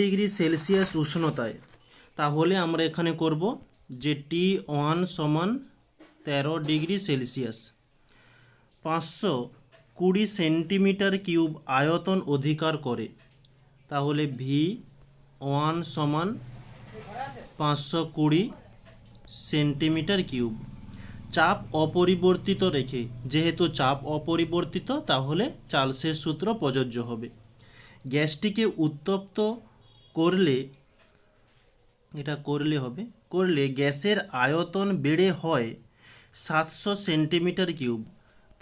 Degree Celsius উষ্ণতায়। তাহলে আমরা এখানে করব যে টি ওয়ান সমান তেরো ডিগ্রি সেলসিয়াস। পাঁচশো কুড়ি সেন্টিমিটার কিউব আয়তন অধিকার করে। তাহলে ভি ওয়ান সমান পাঁচশো কুড়ি সেন্টিমিটার কিউব। চাপ অপরিবর্তিত রেখে, যেহেতু চাপ অপরিবর্তিত, তাহলে চার্লসের সূত্র প্রযোজ্য হবে। গ্যাসটিকে উত্তপ্ত করলে, এটা করলে হবে, করলে গ্যাসের আয়তন বেড়ে হয় সাতশো সেন্টিমিটার কিউব,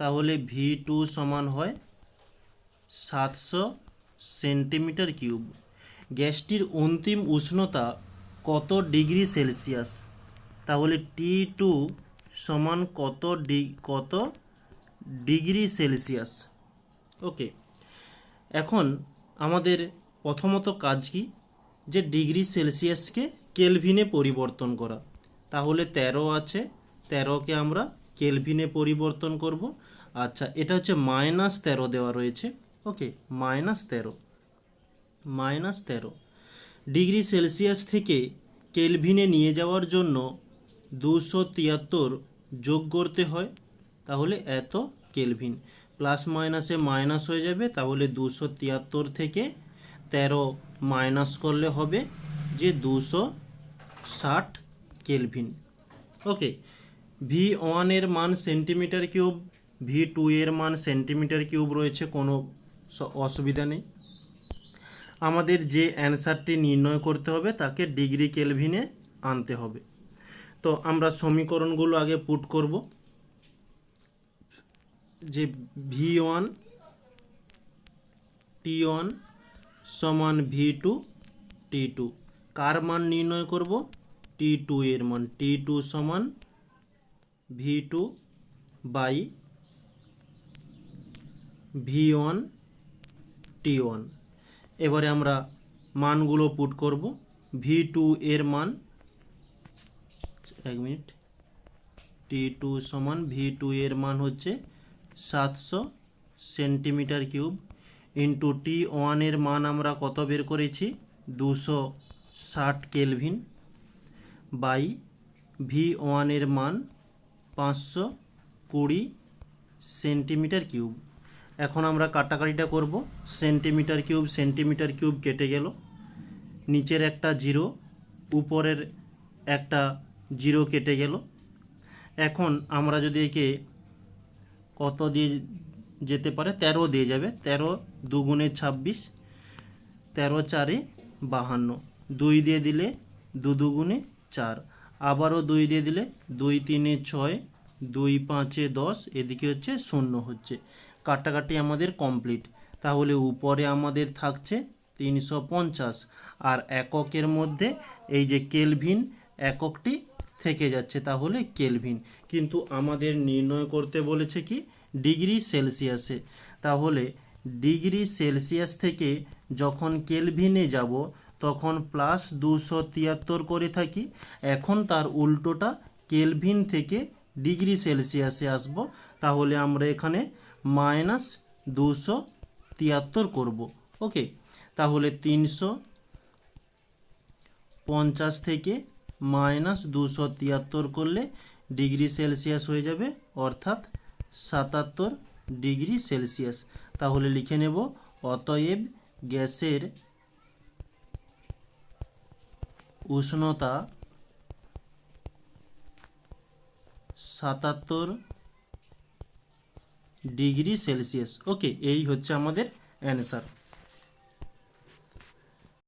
তাহলে ভি টু সমান হয় সাতশো সেন্টিমিটার কিউব। গ্যাসটির অন্তিম উষ্ণতা কত ডিগ্রি সেলসিয়াস? তাহলে টি টু সমান কত ডি, কত ডিগ্রি সেলসিয়াস? ওকে, এখন আমাদের প্রথমত কাজ কি? যে ডিগ্রি সেলসিয়াসকে কেলভিনে পরিবর্তন করা। তাহলে তেরো আছে, তেরোকে আমরা কেলভিনে পরিবর্তন করব। আচ্ছা এটা হচ্ছে মাইনাস তেরো দেওয়া রয়েছে। ওকে, মাইনাস তেরো মাইনাস তেরো। ডিগ্রি সেলসিয়াস থেকে কেলভিনে নিয়ে যাওয়ার জন্য দুশো তিয়াত্তর যোগ করতে হয়, তাহলে এত কেলভিন। প্লাস মাইনাসে মাইনাস হয়ে যাবে, তাহলে দুশো তিয়াত্তর থেকে তেরো মাইনাস করলে হবে যে দুশো ষাট কেলভিন ওকে ভি ওয়ানের মান সেন্টিমিটার কিউব ভি টু এর মান সেন্টিমিটার কিউব রয়েছে, কোনো অসুবিধা নেই। আমাদের যে অ্যান্সারটি নির্ণয় করতে হবে, তাকে ডিগ্রি কেলভিনে আনতে হবে। তো আমরা সমীকরণগুলো আগে পুট করব। যে ভি ওয়ান টি ওয়ান সমান ভি টু টি টু কার মান নির্ণয় করব? টি টু এর মান। টি টু সমান V two by V one T one এবারে আমরা মানগুলো পুট করব। ভি টু এর মান এক মিনিট। টি টু সমান ভি টু এর মান হচ্ছে সাতশো সেন্টিমিটার কিউব। ইন্টু টি ওয়ানের মান আমরা কত বের করেছি? দুশো ষাট কেলভিন বাই ভি ওয়ানের মান পাঁচশো কুড়ি সেন্টিমিটার কিউব। এখন আমরা কাটাকাটিটা করব। সেন্টিমিটার কিউব সেন্টিমিটার কিউব কেটে গেল। নিচের একটা জিরো, উপরের একটা জিরো কেটে গেল। এখন আমরা যদি একে কত দিয়ে যেতে পারে, তেরো দিয়ে যাবে, তেরো দুগুণে ছাব্বিশ, তেরো চারে বাহান্ন। দুই দিয়ে দিলে দু দুগুণে চার। আবারও দুই দিয়ে দিলে দুই তিনে ছয়, দুই পাঁচে দশ, এদিকে হচ্ছে শূন্য হচ্ছে। কাটাকাটি আমাদের কমপ্লিট। তাহলে উপরে আমাদের থাকছে তিনশো পঞ্চাশ। আর এককের মধ্যে এই যে কেলভিন, এককটি থেকে যাচ্ছে, তাহলে কেলভিন। কিন্তু আমাদের নির্ণয় করতে বলেছে কি ডিগ্রি সেলসিয়াসে। তাহলে ডিগ্রি সেলসিয়াস থেকে যখন কেলভিনে যাব, তখন প্লাস দুশো তিয়াত্তর করে থাকি। এখন তার উল্টোটা কেলভিন থেকে ডিগ্রি সেলসিয়াসে আসব। তাহলে আমরা এখানে মাইনাস দুশো তিয়াত্তর করব। ওকে? তাহলে তিনশো পঞ্চাশ থেকে মাইনাস দুশো তিয়াত্তর করলে ডিগ্রি সেলসিয়াস হয়ে যাবে, অর্থাৎ সাতাত্তর ডিগ্রি সেলসিয়াস। তাহলে লিখে নেব, অতএব গ্যাসের উষ্ণতা সাতাত্তর ডিগ্রি সেলসিয়াস। ওকে, এই হচ্ছে আমাদের অ্যান্সার।